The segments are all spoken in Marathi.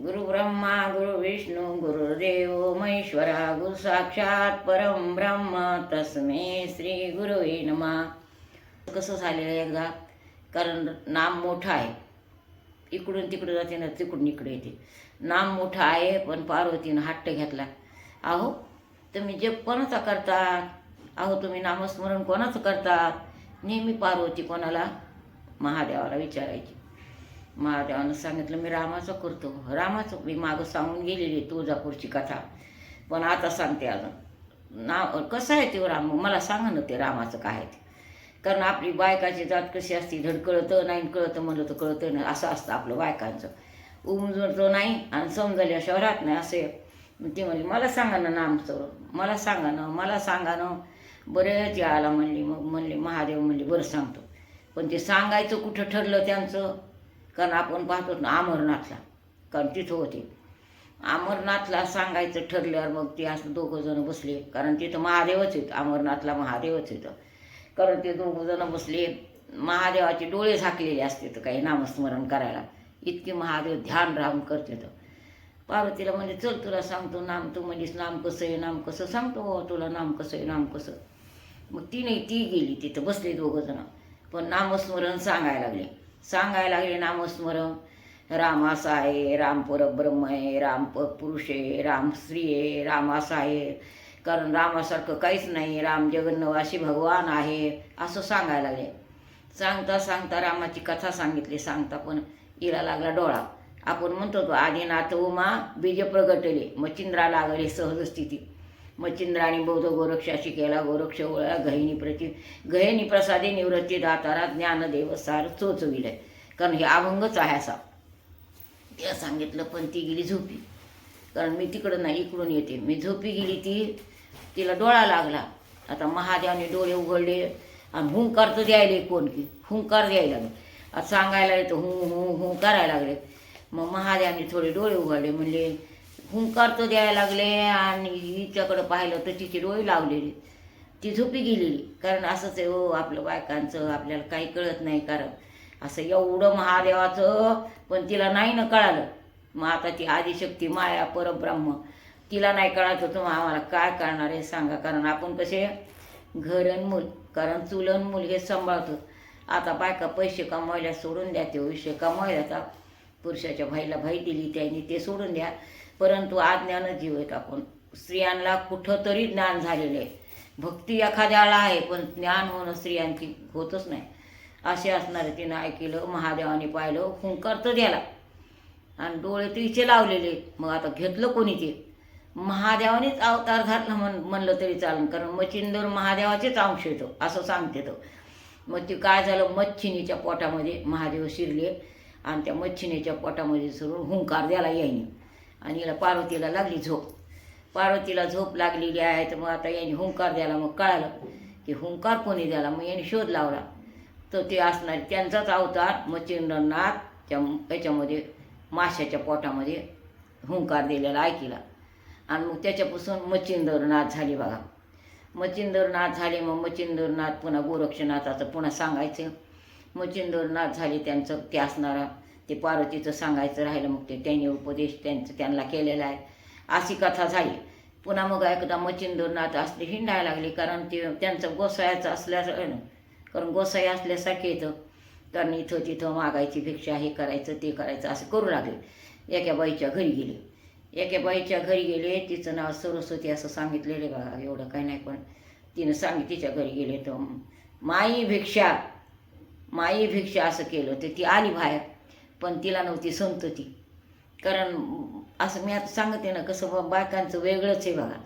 गुरु ब्रह्मा गुरु विष्णू गुरुदेव महेश्वरा गुरु साक्षात परम ब्रह्म तस्मे श्री गुरु नमा. कसं झालेलं आहे एकदा? कारण नाम मोठं आहे. इकडून तिकडे जाते ना तिकडून इकडे येते. नाम मोठं आहे पण पार्वतीनं हट्ट घेतला. अहो तुम्ही जप कोणाचा करतात? अहो तुम्ही नामस्मरण कोणाचं करतात? नेहमी पार्वती कोणाला? महादेवाला विचारायची. महादेवानं सांगितलं मी रामाचं करतो. रामाचं मी मागं सांगून गेलेली तुळजापूरची कथा. पण आता सांगते अजून. नाव कसं आहे ते राम? मला सांगा ना ते रामाचं काय आहे ते. कारण आपली बायकाची जात कशी असते? धड कळतं नाही कळतं म्हणलं तर कळतं नाही असं असतं आपलं बायकांचं. उमजतो नाही आणि समजल्या शहरात नाही असे ती म्हणली मला सांगा ना नामचं. मला सांगा ना मला सांगा ना. बरेच यायला म्हणली मग म्हणले महादेव म्हणले बरं सांगतो. पण ते सांगायचं कुठं ठरलं त्यांचं? कारण आपण पाहतो ना अमरनाथला. कारण तिथं होते. अमरनाथला सांगायचं ठरल्यावर मग ते असं दोघं जण बसले. कारण तिथं महादेवच आहेत. अमरनाथला महादेवच येतं कारण ते दोघं जण बसले महादेवाचे डोळे झाकलेले असते तर काही नामस्मरण करायला. इतके महादेव ध्यान राहून करते तर पार्वतीला म्हणजे चल तुला सांगतो नाम तू म्हणजेच नाम कसं आहे नाम कसं? सांगतो हो तुला नाम कसं आहे नाम कसं? मग ती नाही ती गेली तिथं बसले दोघं जण. पण नामस्मरण सांगायला लागले. सांगायला लागले नामस्मरण. राम असा आहे राम परब्रह्म आहे राम पुरुष आहे राम स्त्री आहे राम असा आहे कारण रामासारखं काहीच नाही राम जगन्नवासी भगवान आहे असं सांगायला लागले. सांगता सांगता रामाची कथा सांगितली सांगता पण इला लागला डोळा. आपण म्हणतो तो आदिनाथ उमा बीज प्रगटले मचिंद्रा लागले सहज स्थिती मचिंद्राने बौद्ध गोरक्षाशी केला गोरक्ष ओळा गहिनी प्रति गहिनी प्रसादी निवृत्ती दातारा ज्ञानदेव सार चोचविले कारण हे अभंगच आहे असा तिला सांगितलं पण ती गेली झोपी कारण मी तिकडं नाही इकडून येते मी झोपी गेली ती तिला डोळा लागला आता महादेवाने डोळे उघडले आणि हुंकार तर द्यायला कोण की हुंकार द्यायला लागले आता सांगायला येतं हुं हुं हुं करायला लागले मग महादेवाने थोडे डोळे उघडले म्हणले हुंकार तर द्यायला लागले आणि हिच्याकडं पाहिलं तर तिची डोळे लावलेली ती झोपी गेलेली. कारण असंच आहे हो आपलं बायकांचं आपल्याला काही कळत नाही कारण असं एवढं महादेवाचं पण तिला नाही ना कळालं. मग आता ती आदिशक्ती माया परब्रह्म तिला नाही कळायचं तुम्ही आम्हाला काय करणार आहे सांगा. कारण आपण कसे घरन मूल कारण चुलन मूल हे सांभाळतो. आता बायका पैसे कमवायला सोडून द्या ते विषय कमवायला आता पुरुषाच्या भाईला भाई दिली त्यांनी ते सोडून द्या. परंतु आज्ञानं जीव आहेत आपण. स्त्रियांना कुठं तरी ज्ञान झालेलं आहे. भक्ती एखाद्याला आहे पण ज्ञान होणं स्त्रियांची होतच नाही. असे असणारे तिनं ऐकलं महादेवाने पाहिलं हुंकार तर द्याला आणि डोळे तर इचे लावलेले. मग आता घेतलं कोणी ते? महादेवानेच अवतार घातला म्हण म्हणलं तरी चालेल. कारण मच्छिंदर महादेवाचेच अंश येतो असं सांगते तो. मग ते काय झालं? मच्छिनीच्या पोटामध्ये महादेव शिरले आणि त्या मच्छिनीच्या पोटामध्ये सरून हुंकार द्यायला यायनी. आणि याला पार्वतीला लागली झोप. पार्वतीला झोप लागलेली आहे तर मग आता यांनी हुंकार द्यायला मग कळालं की हुंकार कोणी द्याला मग यांनी शोध लावला. तर ते असणार त्यांचाच अवतार मच्छिंद्रनाथ त्या याच्यामध्ये माशाच्या पोटामध्ये हुंकार दिलेला ऐकिला आणि मग त्याच्यापासून मच्छिंद्रनाथ झाली बघा. मच्छिंद्रनाथ झाले मग मच्छिंद्रनाथ पुन्हा गोरक्षनाथाचं पुन्हा सांगायचं. मच्छिंद्रनाथ झाले त्यांचं ते असणारा ते पार्वतीचं सांगायचं राहिलं मग ते त्यांनी उपदेश त्यांचं त्यांना केलेला आहे. अशी कथा झाली. पुन्हा मग एकदा मच्छिंद्रनाथ असले हिंडायला लागले कारण ते त्यांचं गोसायाचं असल्यास कारण गोसाई असल्यासारखे येतं कारण इथं तिथं मागायची भिक्षा हे करायचं ते करायचं असं करू लागले. एका बाईच्या घरी गेले. एका बाईच्या घरी गेले तिचं नाव सरस्वती असं सांगितलेलं बघा एवढं काही नाही पण तिनं सांगित तिच्या घरी गेले तर माई भिक्षा माई भिक्षा असं केलं. तर ती आली बाहेर. पण तिला नव्हती संतती कारण असं मी आता सांगते ना कसं बा बायकांचं वेगळंच आहे बघा.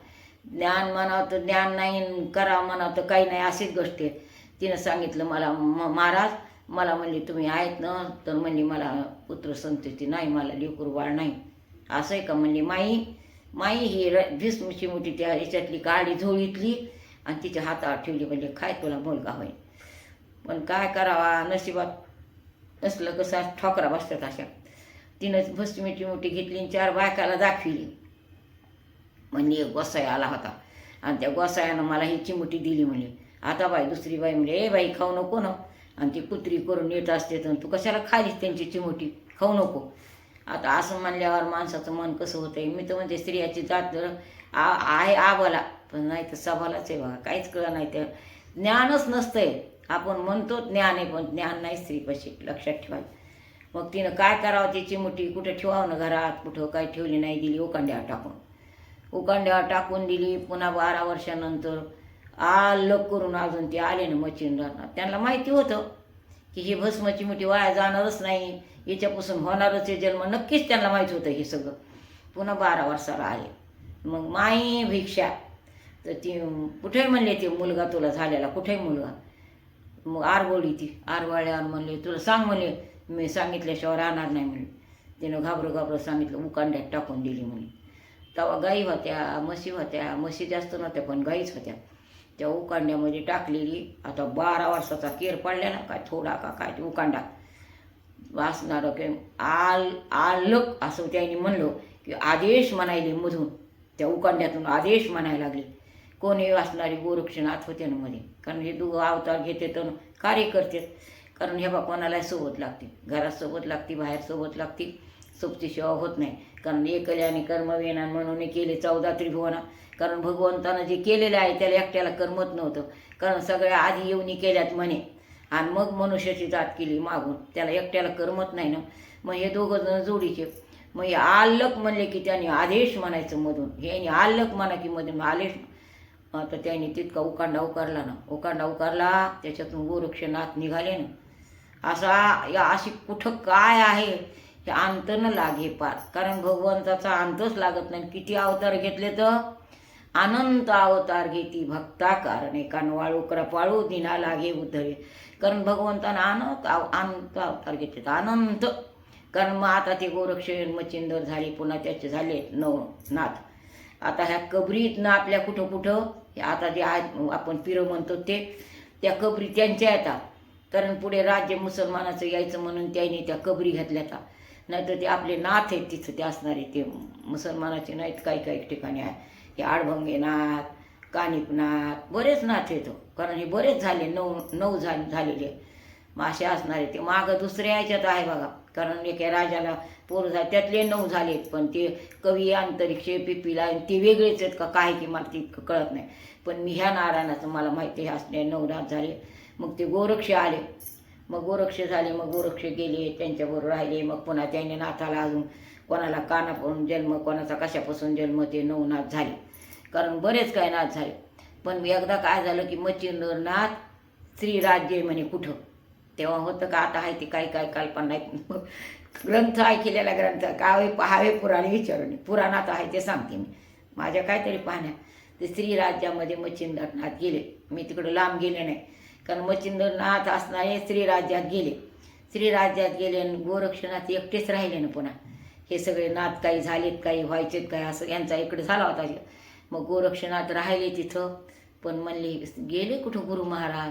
ज्ञान म्हणावं तर ज्ञान नाही करावं म्हणावं तर काही नाही अशीच गोष्ट आहे. तिनं सांगितलं मला म महाराज मला म्हणली तुम्ही आहेत ना? तर म्हणली मला पुत्र संतती नाही मला लेकूर बाळ नाही. असं आहे का? म्हणली माई माई ही र भीष्मची मोठी त्या याच्यातली काळी झोळीतली आणि तिच्या हातावर ठेवली. म्हणजे काय तुला मुलगा होईल? पण काय करावा? नशिबात नसलं कसं ठोकरा बसतात अशा. तिनं भस्मीची मोठी घेतली आणि चार बायकाला दाखविली. म्हणजे एक गोसाई आला होता. आणि त्या गोसायानं मला ही चिमुटी दिली म्हणली. आता बाई दुसरी बाई म्हणजे ए बाई खाऊ नको ना. आणि ती कुत्री करून येत असते तर तू कशाला खालीस त्यांची चिमुटी खाऊ नको. आता असं म्हणल्यावर माणसाचं मन कसं होतंय? मी तर म्हणते स्त्रियाची जात आ आहे आबाला पण नाही तर सभालाच आहे बघा. काहीच कळलं नाही. तर ज्ञानच नसतंय. आपण म्हणतो ज्ञान आहे पण ज्ञान नाही स्त्रीपाशी. लक्षात ठेवायचं. मग तिनं काय करावं तिची मुठी कुठं ठेवावं ना घरात कुठं काय ठेवली नाही दिली उकांड्यावर टाकून. उकांड्यावर टाकून दिली पुन्हा बारा वर्षानंतर आलं करून अजून ते आले ना मच्छिंद्रांना. त्यांना माहिती होतं की ही भस्म मुठी वाया जाणारच नाही याच्यापासून होणारच आहे जन्म. नक्कीच त्यांना माहीत होतं हे सगळं. पुन्हा बारा वर्षाला आले. मग माई भिक्षा. तर ती कुठे म्हणले ते मुलगा तुला झालेला कुठे मुलगा? मग आरवळी ती आरवाळ्यावर म्हणले तुला सांग म्हणले मी सांगितल्याशिवाय राहणार नाही म्हणले तिनं घाबरं घाबरं सांगितलं उकांड्यात टाकून दिली म्हणे. तेव्हा गाई होत्या म्हशी होत्या म्हशी जास्त नव्हत्या पण गाईच होत्या. त्या उकांड्यामध्ये टाकलेली आता बारा वर्षाचा केर पडल्या ना काय थोडा का काय ते उकांडा. वाचणारं की आल आलक असं त्यांनी म्हणलं की आदेश म्हणायले मधून. त्या उकांड्यातून आदेश म्हणायला लागले. कोणी वाचणारे गोरक्षनाथ होते ना मध्ये. कारण हे दोघं अवतार घेते तर कार्य करतेच कारण हे बा कोणालाही सोबत लागते. घरात सोबत लागते बाहेर सोबत लागते. सोबती सेवा होत नाही. कारण एकल्याने कर्मविना म्हणून केले चौदा त्रिभुवना. कारण भगवंतानं जे केलेलं आहे त्याला एकट्याला करमत नव्हतं. कारण सगळ्या आधी येऊनी केल्यात म्हणे. आणि मग मनुष्याची जात केली मागून. त्याला एकट्याला करमत नाही ना. मग हे दोघं जण जोडीचे. मग हे आल्लक म्हणले की त्याने आदेश म्हणायचं मधून. हे आल्लक म्हणा की मधून. आलेश तर त्यांनी तितका उकांडा उकारला ना उकांडा उकारला त्याच्यातून गोरक्षनाथ निघाले ना. असा या अशी कुठं काय आहे हे अंत न लागे पार. कारण भगवंताचा अंतच लागत नाही. किती अवतार घेतले तर? अनंत अवतार घेती भक्ता कारणे कानवाळू कृपाळू दिना लागे उद्धरे कारण भगवंतानं अनंत अव अनंत अवतार घेतले तर अनंत. कारण मग आता ते गोरक्ष मच्छिंदर झाले पुन्हा त्याचे झाले नव नाथ आता ह्या कबरीतनं आपल्या कुठं कुठं आता जे आज आपण पिरं म्हणतो ते त्या कबरी त्यांच्या येतात कारण पुढे राज्य मुसलमानाचं यायचं म्हणून त्यांनी त्या कबरी घेतल्या का नाहीतर ते आपले नाथ आहेत तिथं ते असणारे ते मुसलमानाचे नाहीत काही काही ठिकाणी आहे हे आडभंगे नाथ कानिपनाथ बरेच नाथ येतो हो. कारण हे बरेच झाले नऊ नऊ झा झालेले. मासे असणारे ते मागं दुसऱ्या याच्यात आहे बघा. कारण एका राजाला पोर झाले त्यातले नऊ झालेत पण ते कवी अंतरिक्ष पिपीला ते वेगळेच आहेत का काय की मला इतकं कळत नाही. पण मी ह्या नारायणाचं मला माहिती आहे असले नऊ रात झाले. मग ते गोरक्ष आले. मग गोरक्ष झाले मग गोरक्ष गेले त्यांच्याबरोबर राहिले. मग पुन्हा त्याने नाथाला अजून कोणाला कानापासून जन्म कोणाचा कशापासून जन्म ते नऊ नाथ झाले. कारण बरेच काय नाथ झाले. पण एकदा काय झालं की मच्छिंद्रनाथ श्रीराज्य म्हणे कुठं? तेव्हा होतं का आता आहे ते काही काय कल्पना नाही ग्रंथ ऐकलेला ग्रंथ कावे पहावे पुराणे विचारून पुराणात आहे ते सांगते मी. माझ्या काहीतरी पाहण्या. ते श्रीराज्यामध्ये मच्छिंद्रनाथ गेले. मी तिकडं लांब गेले नाही. कारण मच्छिंद्रनाथ असणारे श्रीराज्यात गेले. श्रीराज्यात गेले आणि गोरक्षनाथ एकटेच राहिले ना पुन्हा. हे सगळे नाथ काही झालेत काही व्हायचेत काही असं यांचा इकडे झाला होता. मग गोरक्षनाथ राहिले तिथं. पण म्हणले गेले कुठं गुरु महाराज?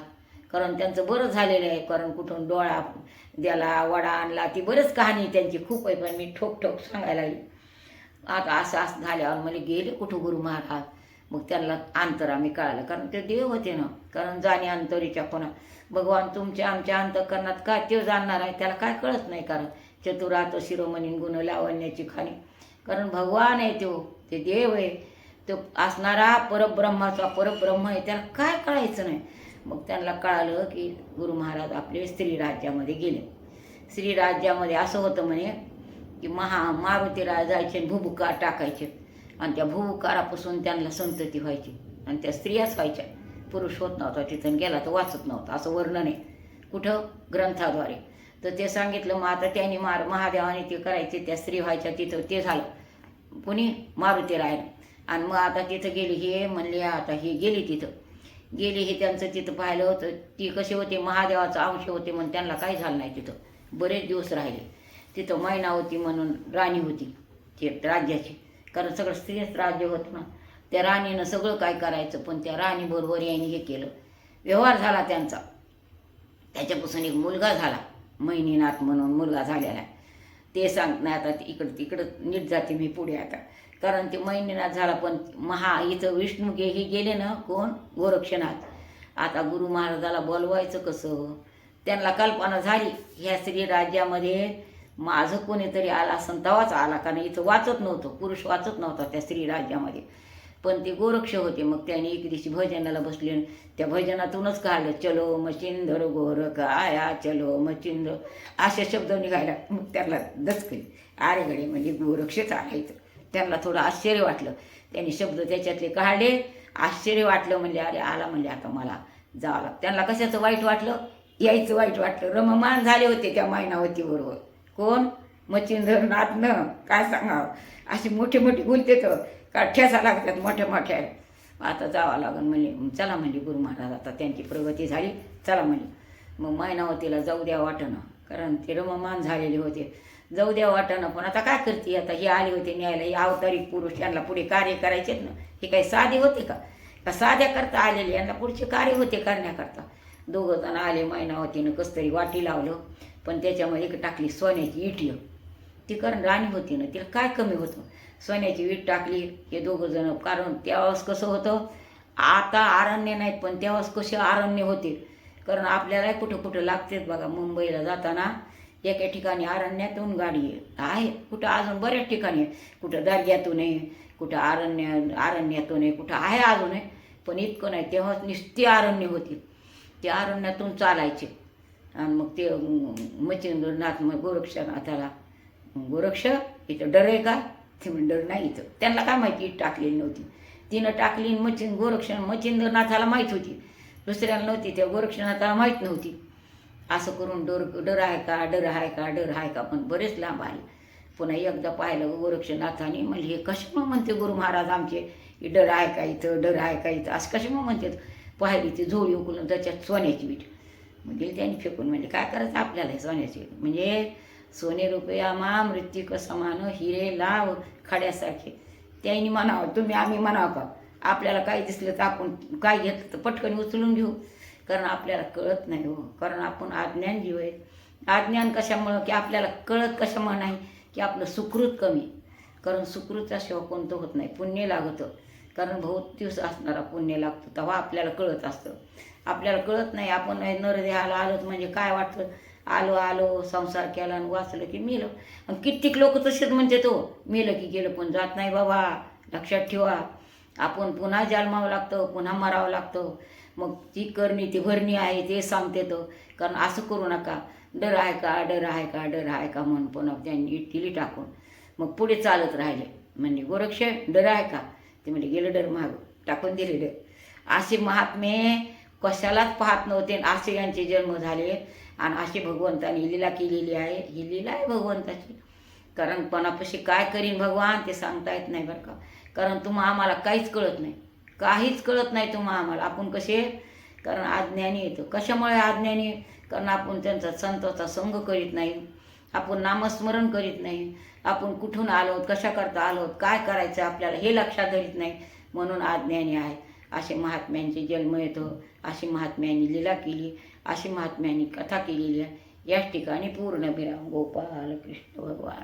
कारण त्यांचं बरं झालेलं आहे कारण कुठून डोळा द्याला वडा आणला ती बरंच कहाणी त्यांची खूप आहे पण मी ठोक ठोक सांगायला आली आता असं असं झाल्यावर मला गेले कुठं गुरु महाराज? मग त्यांना अंतर आम्ही कळालं कारण ते देव होते ना कारण जाणे अंतरीच्या कोणा. भगवान तुमच्या आमच्या अंतकरणात काय ते जाणणार आहे त्याला काय कळत नाही कारण चतुरात शिरोमणी गुण लावण्याची खाणी. कारण भगवान आहे तो ते देव आहे. तो असणारा परब्रह्माचा परब्रह्म आहे त्याला काय कळायचं नाही. मग त्यांना कळालं की गुरु महाराज आपले स्त्री राज्यामध्ये गेले. स्त्री राज्यामध्ये असं होतं म्हणे की महा मारुतीला जायचे आणि भुबुकार टाकायचे. आणि त्या भुबुकारापासून त्यांना संतती व्हायची. आणि त्या स्त्रियाच व्हायच्या. पुरुष होत नव्हता तिथून गेला तर वाचत नव्हता असं वर्णन आहे. कुठं? ग्रंथाद्वारे. तर ते सांगितलं मग आता त्यांनी मार महादेवाने ते करायचे त्या स्त्री व्हायच्या तिथं ते झालं. कुणी? मारुती राहायला आणि मग आता तिथं गेली हे म्हणले आता हे गेली तिथं. गेले हे त्यांचं तिथं पाहिलं होतं. ती कसे होते? महादेवाचा अंश होते म्हणून त्यांना काही झालं नाही तिथं. बरेच दिवस राहिले. तिथं मैना होती म्हणून राणी होती. ते राज्याची. कारण सगळं स्त्रीच राज्य होतं ना. त्या राणीनं सगळं काय करायचं? पण त्या राणीबरोबर यांनी हे केलं. व्यवहार झाला त्यांचा. त्याच्यापासून एक मुलगा झाला. महिनीनाथ म्हणून मुलगा झालेला ते सांग नाही आता इकडं तिकडं नीट जाते मी पुढे आता. कारण ते महिनीनाथ झाला पण महा इथं विष्णू गे हे गेले ना कोण? गोरक्षनाथ. आता गुरु महाराजाला बोलवायचं कसं? त्यांना कल्पना झाली ह्या स्त्री राज्यामध्ये माझं कोणीतरी आला असं तवाच आला कारण इथं वाचत नव्हतं पुरुष वाचत नव्हता त्या स्त्री राज्यामध्ये. पण ते गोरक्ष होते मग त्याने एक दिवशी भजनाला बसले त्या भजनातूनच काढलं चलो मचिंदर गोरख आया चलो मचिंदर असे शब्द निघायला मग त्याला दचकली. अरे म्हणजे गोरक्षच आला इथं. त्यांना थोडं आश्चर्य वाटलं. त्यांनी शब्द त्याच्यातले काढले. आश्चर्य वाटलं म्हणजे अरे आला म्हणजे आता मला जावं लागतं. त्यांना कशाचं वाईट वाटलं? यायचं वाईट वाटलं. रममान झाले होते त्या मायनावतीबरोबर. कोण? मच्छिंद्र नातनं काय सांगावं? असे मोठे मोठे गुलते तर का ठेसा लागतात मोठ्या मोठ्या. आता जावं लागन म्हणले चला म्हणले गुरु महाराज आता त्यांची प्रगती झाली. चला म्हणले. मग मायनावतीला जाऊ द्या वाटणं कारण ते रममान झालेले होते. जाऊ द्या वाटणं पण. आता काय करते? आता हे आले होते न्यायला. हे अवतारिक पुरुष यांना पुढे कार्य करायचे ना. हे काही साधे होते का? का साध्या करता आलेले यांना पुढचे कार्य होते करण्याकरता? दोघं जण आले ना कसं तरी वाटी लावलं. पण त्याच्यामध्ये एक टाकली सोन्याची इटी ती कारण राणी होती ना तिला काय कमी होतं? सोन्याची वीट टाकली हे दोघं जण. कारण त्यावेळेस कसं होतं? आता आरण्य नाहीत पण तेव्हाच कसे आरण्य होते? कारण आपल्याला कुठं कुठं लागतेच बघा मुंबईला जाताना. एका ठिकाणी अरण्यातून गाडी आहे. आहे कुठं अजून बऱ्याच ठिकाणी आहे. कुठं दर्ग्यातून आहे कुठं अरण्य अरण्यातून आहे कुठं आहे अजून आहे. पण इतकं नाही तेव्हा निस्ती अरण्य होती. ते अरण्यातून चालायचे. आणि मग ते मच्छिंद्रनाथ मग गोरक्षनाथाला गोरक्ष इथं डर आहे का? ते डर नाही इथं. त्यांना काय माहिती टाकलेली नव्हती. तिनं टाकली मच्छिंद गोरक्ष मच्छिंद्रनाथाला माहीत होती. दुसऱ्याला नव्हती त्या गोरक्षनाथाला माहीत नव्हती. असं करून डोर डर आहे का डर आहे का डर आहे का? पण बरेच लांब आले पुन्हा एकदा पाहिलं गोरक्षनाथाने म्हणजे हे कसे मग म्हणते गुरु महाराज आमचे? हे डर आहे का इथं डर आहे का इथं? असं कसे मग म्हणते पाहिली ती झोळी उकलून त्याच्यात सोन्याची वीट. म्हणजे त्यांनी फेकून म्हणजे काय करायचं आपल्याला हे सोन्याची वीट? म्हणजे सोने रुपया मा मृत्यूक समान हिरे लाव खड्यासारखे. त्यांनी म्हणावं तुम्ही आम्ही म्हणावं का? आपल्याला काय दिसलं तर आपण काय घेतलं तर पटकन उचलून घेऊ. कारण आपल्याला कळत नाही हो. कारण आपण अज्ञान जीव आहे अज्ञान कशामुळं? की आपल्याला कळत कशामुळं नाही? की आपलं सुकृत कमी. कारण सुकृताशिवाय कोणतं होत नाही? पुण्य लागतं. कारण बहुत दिवस असणारा पुण्य लागतो. तेव्हा आपल्याला कळत असतं. आपल्याला कळत नाही. आपण नरदेहाला आलोच म्हणजे काय वाटतं? आलो आलो संसार केला आणि वाचलं की मेलं. आणि कित्येक लोक तसेच म्हणते तो हो. मेलं की गेलं पण जात नाही बाबा. लक्षात ठेवा. आपण पुन्हा जन्मावं लागतं पुन्हा मरावं लागतं. मग ती करणी ती भरणी आहे ते सांगते तो. कारण असं करू नका. डर आहे का? डर आहे का? डर आहे का? म्हणून पुन्हा त्यांनी इटकिली टाकून मग पुढे चालत राहिले. म्हणजे गोरक्ष डर आहे का? ते म्हणजे गेलं डर महाग टाकून दिले डर असे महात्मे कशालाच पाहत नव्हते आणि असे यांचे जन्म झाले. आणि अशी भगवंताने लीला केलेली आहे. ही लीला आहे भगवंताची. कारण कोणापाशी काय करीन भगवान ते सांगता येत नाही बरं का. कारण तुम्हा आम्हाला काहीच कळत नाही. काहीच कळत नाही तुम्हा आम्हाला. आपण कसे? कारण आज्ञानी येतो. कशामुळे आज्ञानी कारण आपण त्यांचा संतांचा संग करीत नाही. आपण नामस्मरण करीत नाही. आपण कुठून आलो कशाकरता आलो काय करायचं? आपल्याला हे लक्षात धरीत नाही. म्हणून आज्ञानी आहे. असे महात्म्यांचे जन्म येतो. अशी महात्म्यांनी लीला केली. अशी महात्म्यांनी कथा केलेली आहे. याच ठिकाणी पूर्ण विराम. गोपाल कृष्ण भगवान.